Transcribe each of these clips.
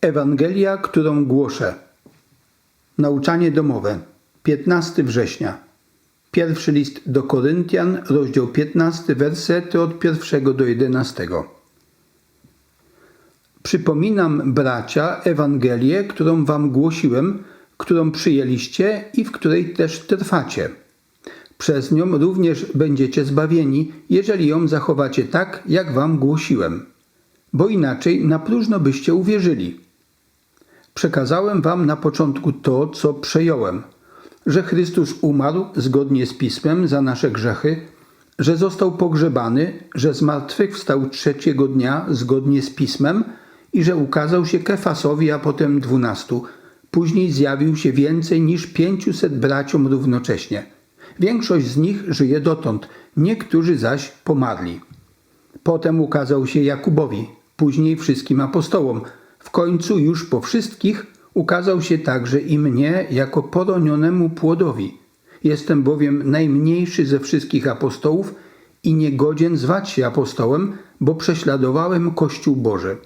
Ewangelia, którą głoszę. Nauczanie domowe. 15 września. Pierwszy list do Koryntian, rozdział 15, wersety od 1 do 11. Przypominam, bracia, Ewangelię, którą wam głosiłem, którą przyjęliście i w której też trwacie. Przez nią również będziecie zbawieni, jeżeli ją zachowacie tak, jak wam głosiłem. Bo inaczej na próżno byście uwierzyli. Przekazałem wam na początku to, co przejąłem, że Chrystus umarł zgodnie z Pismem za nasze grzechy, że został pogrzebany, że zmartwychwstał trzeciego dnia zgodnie z Pismem i że ukazał się Kefasowi, a potem dwunastu. Później zjawił się więcej niż pięciuset braciom równocześnie. Większość z nich żyje dotąd, niektórzy zaś pomarli. Potem ukazał się Jakubowi, później wszystkim apostołom. W końcu już po wszystkich ukazał się także i mnie jako poronionemu płodowi. Jestem bowiem najmniejszy ze wszystkich apostołów i niegodzien zwać się apostołem, bo prześladowałem Kościół Boży.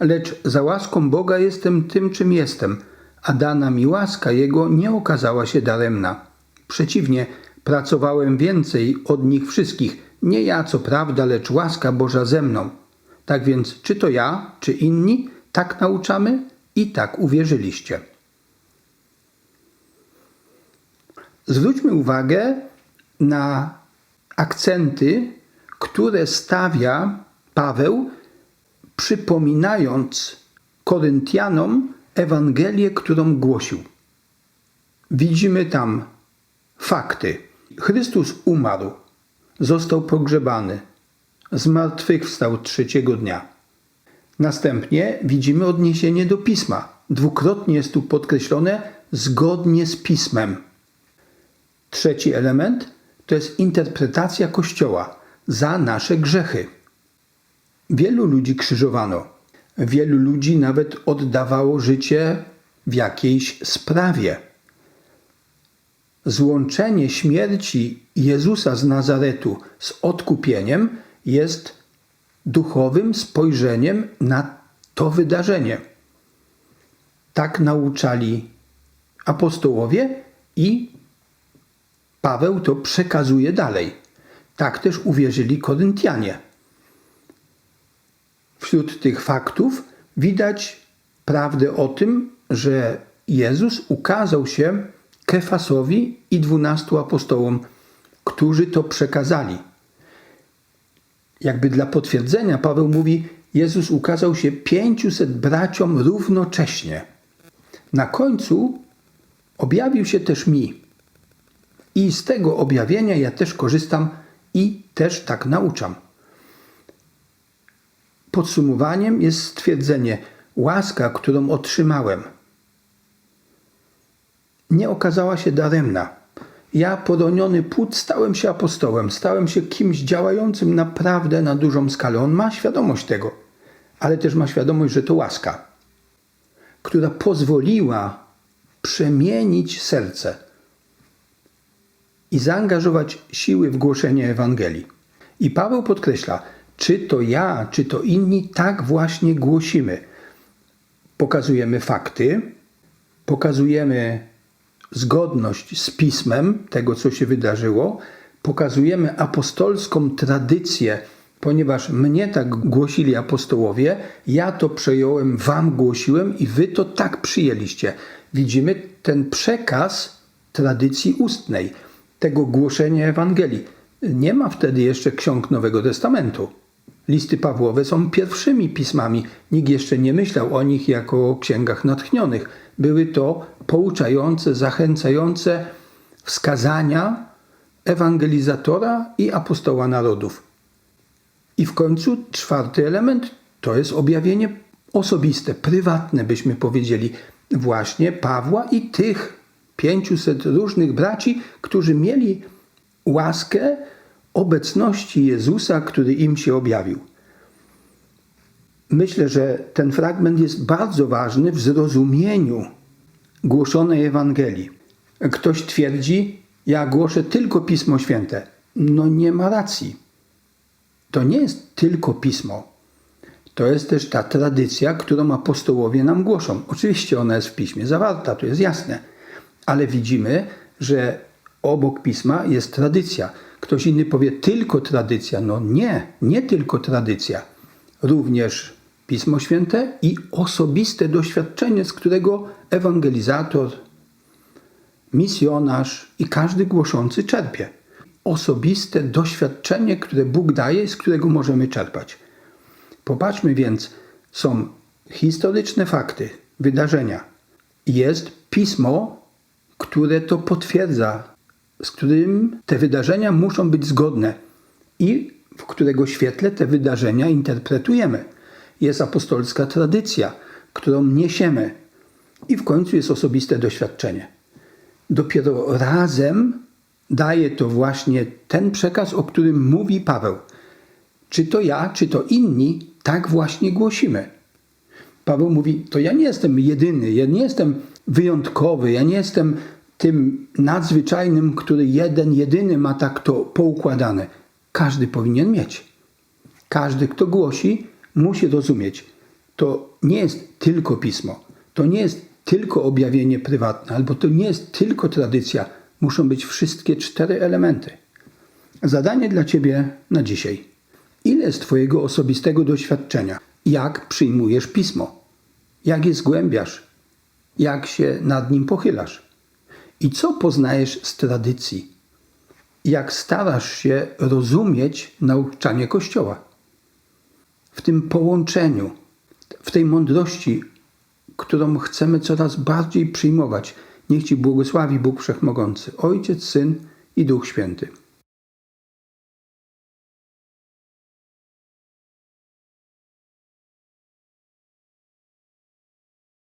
Lecz za łaską Boga jestem tym, czym jestem, a dana mi łaska Jego nie okazała się daremna. Przeciwnie, pracowałem więcej od nich wszystkich, nie ja co prawda, lecz łaska Boża ze mną. Tak więc, czy to ja, czy inni, tak nauczamy i tak uwierzyliście. Zwróćmy uwagę na akcenty, które stawia Paweł, przypominając Koryntianom Ewangelię, którą głosił. Widzimy tam fakty. Chrystus umarł, został pogrzebany, zmartwychwstał trzeciego dnia. Następnie widzimy odniesienie do pisma. Dwukrotnie jest tu podkreślone zgodnie z pismem. Trzeci element to jest interpretacja Kościoła za nasze grzechy. Wielu ludzi krzyżowano, wielu ludzi nawet oddawało życie w jakiejś sprawie. Złączenie śmierci Jezusa z Nazaretu z odkupieniem jest duchowym spojrzeniem na to wydarzenie. Tak nauczali apostołowie i Paweł to przekazuje dalej. Tak też uwierzyli Koryntianie. Wśród tych faktów widać prawdę o tym, że Jezus ukazał się Kefasowi i dwunastu apostołom, którzy to przekazali. Jakby dla potwierdzenia Paweł mówi, Jezus ukazał się pięciuset braciom równocześnie. Na końcu objawił się też mi. I z tego objawienia ja też korzystam i też tak nauczam. Podsumowaniem jest stwierdzenie: łaska, którą otrzymałem, nie okazała się daremna. Ja, poroniony płód, stałem się apostołem, stałem się kimś działającym naprawdę na dużą skalę. On ma świadomość tego, ale też ma świadomość, że to łaska, która pozwoliła przemienić serce i zaangażować siły w głoszenie Ewangelii. I Paweł podkreśla, czy to ja, czy to inni, tak właśnie głosimy. Pokazujemy fakty, pokazujemy zgodność z pismem tego, co się wydarzyło, pokazujemy apostolską tradycję, ponieważ mnie tak głosili apostołowie, ja to przejąłem, wam głosiłem i wy to tak przyjęliście. Widzimy ten przekaz tradycji ustnej, tego głoszenia Ewangelii. Nie ma wtedy jeszcze ksiąg Nowego Testamentu. Listy Pawłowe są pierwszymi pismami. Nikt jeszcze nie myślał o nich jako o księgach natchnionych. Były to pouczające, zachęcające wskazania ewangelizatora i apostoła narodów. I w końcu czwarty element to jest objawienie osobiste, prywatne, byśmy powiedzieli, właśnie Pawła i tych 500 różnych braci, którzy mieli łaskę obecności Jezusa, który im się objawił. Myślę, że ten fragment jest bardzo ważny w zrozumieniu głoszonej Ewangelii. Ktoś twierdzi, ja głoszę tylko Pismo Święte. No nie ma racji. To nie jest tylko Pismo. To jest też ta tradycja, którą apostołowie nam głoszą. Oczywiście ona jest w piśmie zawarta, to jest jasne, ale widzimy, że obok pisma jest tradycja. Ktoś inny powie tylko tradycja. No nie, nie tylko tradycja. Również Pismo Święte i osobiste doświadczenie, z którego ewangelizator, misjonarz i każdy głoszący czerpie. Osobiste doświadczenie, które Bóg daje, z którego możemy czerpać. Popatrzmy więc, są historyczne fakty, wydarzenia. Jest pismo, które to potwierdza, z którym te wydarzenia muszą być zgodne i w którego świetle te wydarzenia interpretujemy. Jest apostolska tradycja, którą niesiemy, i w końcu jest osobiste doświadczenie. Dopiero razem daje to właśnie ten przekaz, o którym mówi Paweł. Czy to ja, czy to inni, tak właśnie głosimy. Paweł mówi: To ja nie jestem jedyny, ja nie jestem wyjątkowy, ja nie jestem tym nadzwyczajnym, który jeden, jedyny ma tak to poukładane. Każdy powinien mieć. Każdy, kto głosi, musi rozumieć. To nie jest tylko pismo, to nie jest tylko objawienie prywatne, albo to nie jest tylko tradycja. Muszą być wszystkie cztery elementy. Zadanie dla Ciebie na dzisiaj. Ile z Twojego osobistego doświadczenia? Jak przyjmujesz pismo? Jak je zgłębiasz? Jak się nad nim pochylasz? I co poznajesz z tradycji? Jak starasz się rozumieć nauczanie Kościoła? W tym połączeniu, w tej mądrości, którą chcemy coraz bardziej przyjmować, niech Ci błogosławi Bóg Wszechmogący, Ojciec, Syn i Duch Święty.